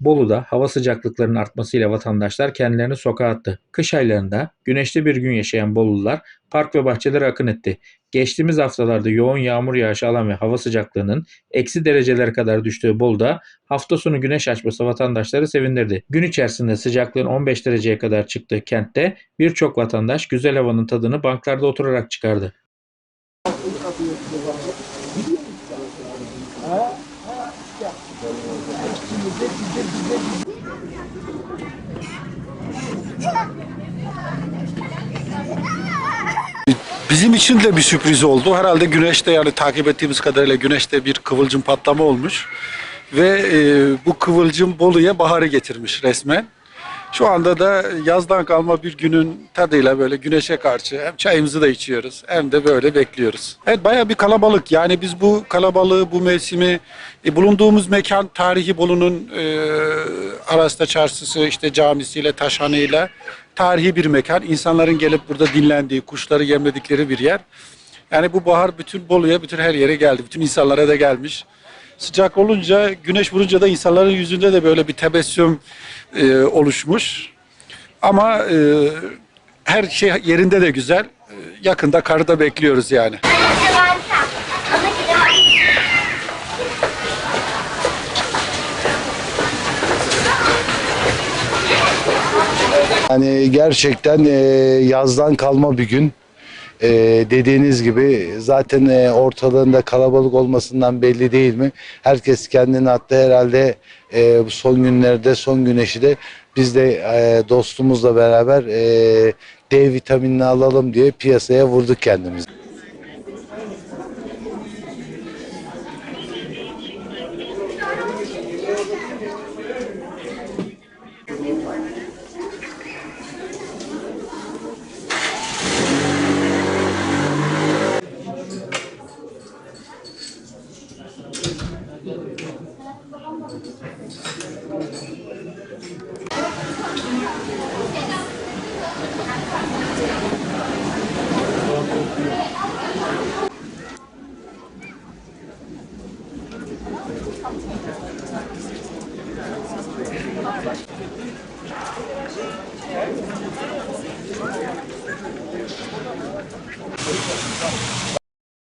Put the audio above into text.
Bolu'da hava sıcaklıklarının artmasıyla vatandaşlar kendilerini sokağa attı. Kış aylarında güneşli bir gün yaşayan Bolulular park ve bahçelere akın etti. Geçtiğimiz haftalarda yoğun yağmur yağışı alan ve hava sıcaklığının eksi derecelere kadar düştüğü Bolu'da hafta sonu güneş açması vatandaşları sevindirdi. Gün içerisinde sıcaklığın 15 dereceye kadar çıktığı kentte birçok vatandaş güzel havanın tadını banklarda oturarak çıkardı. Bizim için de bir sürpriz oldu. Herhalde güneşte yani takip ettiğimiz kadarıyla güneşte bir kıvılcım patlama olmuş. Ve e, bu kıvılcım Bolu'ya baharı getirmiş resmen. Şu anda da yazdan kalma bir günün tadıyla böyle güneşe karşı hem çayımızı da içiyoruz hem de böyle bekliyoruz. Evet bayağı bir kalabalık. Yani biz bu kalabalığı, bu mevsimi e, bulunduğumuz mekan tarihi Bolu'nun e, Arasta Çarşısı, işte camisiyle, taşhanıyla tarihi bir mekan. İnsanların gelip burada dinlendiği, kuşları yemledikleri bir yer. Yani bu bahar bütün Bolu'ya, bütün her yere geldi. Bütün insanlara da gelmiş. Sıcak olunca, güneş vurunca da insanların yüzünde de böyle bir tebessüm e, oluşmuş. Ama e, her şey yerinde de güzel. E, yakında karı da bekliyoruz yani. Yani gerçekten e, yazdan kalma bir gün e, dediğiniz gibi zaten e, ortalığında kalabalık olmasından belli değil mi? Herkes kendini attı herhalde e, bu son günlerde son güneşi de biz de e, dostumuzla beraber e, D vitaminini alalım diye piyasaya vurduk kendimizi. Thank you.